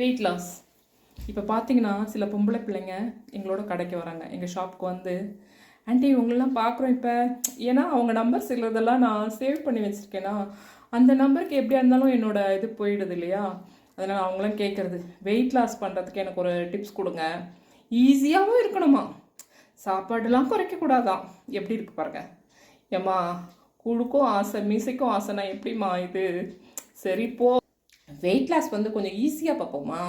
Weight loss இப்போ பார்த்தீங்கன்னா சில பொம்பளை பிள்ளைங்க எங்களோட கடைக்கு வராங்க. எங்கள் ஷாப்புக்கு வந்து. ஆண்டி இவங்களெல்லாம் பார்க்குறோம் இப்போ. ஏன்னா அவங்க நம்பர் சிலதெல்லாம் நான் சேவ் பண்ணி வச்சுருக்கேன்னா அந்த நம்பருக்கு எப்படியா இருந்தாலும் என்னோடய இது போயிடுது இல்லையா? அதனால் அவங்களாம் கேட்குறது வெயிட் லாஸ் பண்ணுறதுக்கு எனக்கு ஒரு டிப்ஸ் கொடுங்க. ஈஸியாகவும் இருக்கணுமா? சாப்பாடுலாம் குறைக்கக்கூடாதான் எப்படி இருக்கு பாருங்க. ஏம்மா குழுக்கும் ஆசை மீசைக்கும் ஆசைனா எப்படிம்மா இது? சரி போ. வெயிட் லாஸ் வந்து கொஞ்சம் ஈஸியாக பார்ப்போமா?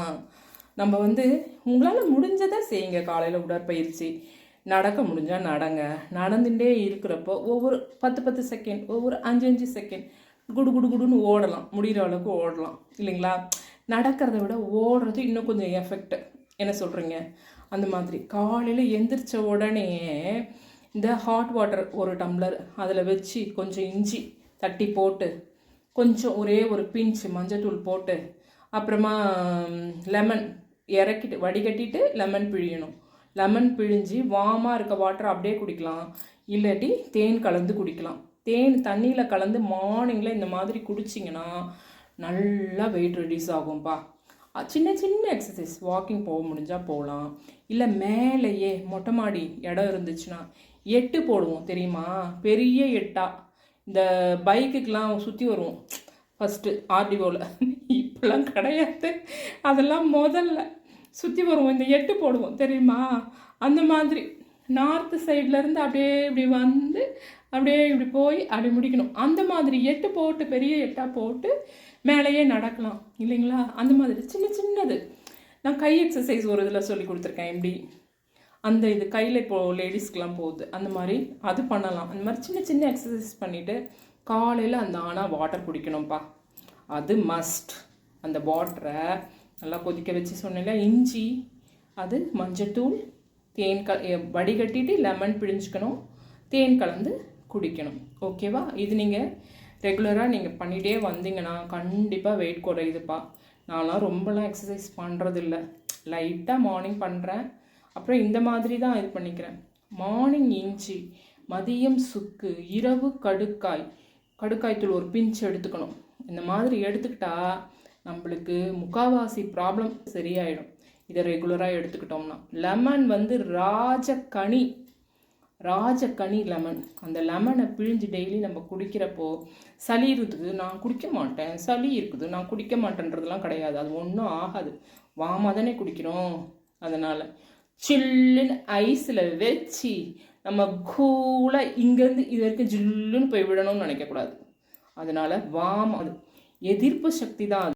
நம்ம வந்து உங்களால் முடிஞ்சதை செய்யுங்க. காலையில் உடற்பயிற்சி. நடக்க முடிஞ்சால் நடங்க. நடந்துட்டே இருக்கிறப்போ ஒவ்வொரு பத்து பத்து செகண்ட் ஒவ்வொரு அஞ்சு அஞ்சு செகண்ட் குடு குடு குடுன்னு ஓடலாம். முடிகிற அளவுக்கு ஓடலாம். இல்லைங்களா? நடக்கிறத விட ஓடுறது இன்னும் கொஞ்சம் எஃபெக்ட் என்ன சொல்கிறீங்க அந்த மாதிரி. காலையில் எந்திரிச்ச உடனே இந்த ஹாட் வாட்டர் ஒரு டம்ளர் அதில் வச்சு கொஞ்சம் இஞ்சி தட்டி போட்டு கொஞ்சம் ஒரே ஒரு பிஞ்ச் மஞ்சத்தூள் போட்டு அப்புறமா லெமன் இறக்கிட்டு வடிகட்டிட்டு லெமன் பிழியணும். லெமன் பிழிஞ்சு வாமாக இருக்க வாட்டர் அப்படியே குடிக்கலாம். இல்லாட்டி தேன் கலந்து குடிக்கலாம். தேன் தண்ணியில் கலந்து மார்னிங்கில் இந்த மாதிரி குடிச்சிங்கன்னா நல்லா வெயிட் ரெடியூஸ் ஆகும்பா. சின்ன சின்ன எக்ஸசைஸ் வாக்கிங் போக முடிஞ்சால் போகலாம். இல்லை மேலேயே மொட்டை மாடி இடம் இருந்துச்சுன்னா எட்டு போடுவோம் தெரியுமா? பெரிய எட்டாக இந்த பைக்குக்கெலாம் சுற்றி வருவோம். ஃபஸ்ட்டு ஆர்டிஓவில் இப்போல்லாம் கிடையாது. அதெல்லாம் முதல்ல. சுற்றி வருவோம். இந்த எட்டு போடுவோம். தெரியுமா? அந்த மாதிரி. நார்த்து சைட்லேருந்து அப்படியே இப்படி வந்து அப்படியே இப்படி போய் அப்படி முடிக்கணும். அந்த மாதிரி எட்டு போட்டு பெரிய எட்டாக போட்டு மேலேயே நடக்கலாம். இல்லைங்களா? அந்த மாதிரி. சின்ன சின்னது. நான் கை எக்ஸசைஸ் ஒரு இதில் சொல்லி கொடுத்துருக்கேன். எப்படி அந்த இது கையில் இப்போது லேடிஸ்க்கெலாம் போகுது. அந்த மாதிரி அது பண்ணலாம். அந்த மாதிரி சின்ன சின்ன எக்ஸசைஸ் பண்ணிவிட்டு காலையில் அந்த ஆனால் வாட்டர் குடிக்கணும்ப்பா. அது மஸ்ட் அந்த வாட்டரை நல்லா கொதிக்க வச்சு சொன்னேன்ல இஞ்சி அது மஞ்சத்தூள் தேன் க வடிகட்டிட்டு லெமன் பிழிஞ்சுக்கணும். தேன் கலந்து குடிக்கணும். ஓகேவா இது நீங்கள் ரெகுலராக நீங்கள் பண்ணிகிட்டே வந்தீங்கன்னா கண்டிப்பாக வெயிட் குறையுதுப்பா. நான்லாம் ரொம்பலாம் எக்ஸசைஸ் பண்ணுறதில்ல லைட்டாக மார்னிங் பண்ணுறேன் அப்புறம் இந்த மாதிரி தான் இது பண்ணிக்கிறேன். மார்னிங் இஞ்சி மதியம் சுக்கு இரவு கடுக்காய். கடுக்காய் தூள் ஒரு பிஞ்ச் எடுத்துக்கணும். இந்த மாதிரி எடுத்துக்கிட்டா நம்மளுக்கு முக்காவாசி ப்ராப்ளம் சரியாயிடும். இதை ரெகுலராக எடுத்துக்கிட்டோம்னா. லெமன் வந்து ராஜக்கனி. ராஜக்கனி லெமன் அந்த லெமனை பிழிஞ்சு டெய்லி நம்ம குடிக்கிறப்போ சளி இருக்குது நான் குடிக்க மாட்டேன். சளி இருக்குது நான் குடிக்க மாட்டேன்றதுலாம் கிடையாது. அது ஒன்றும் ஆகாது. வாமா தானே குடிக்கிறோம். அதனால் சில்லுன்னு ஐஸில் வச்சு நம்ம கூலாக இங்கேருந்து இது வரைக்கும் ஜில்லுன்னு போய் விடணும்னு நினைக்கக்கூடாது. அதனால் வாம் அது எதிர்ப்பு சக்தி தான் அது.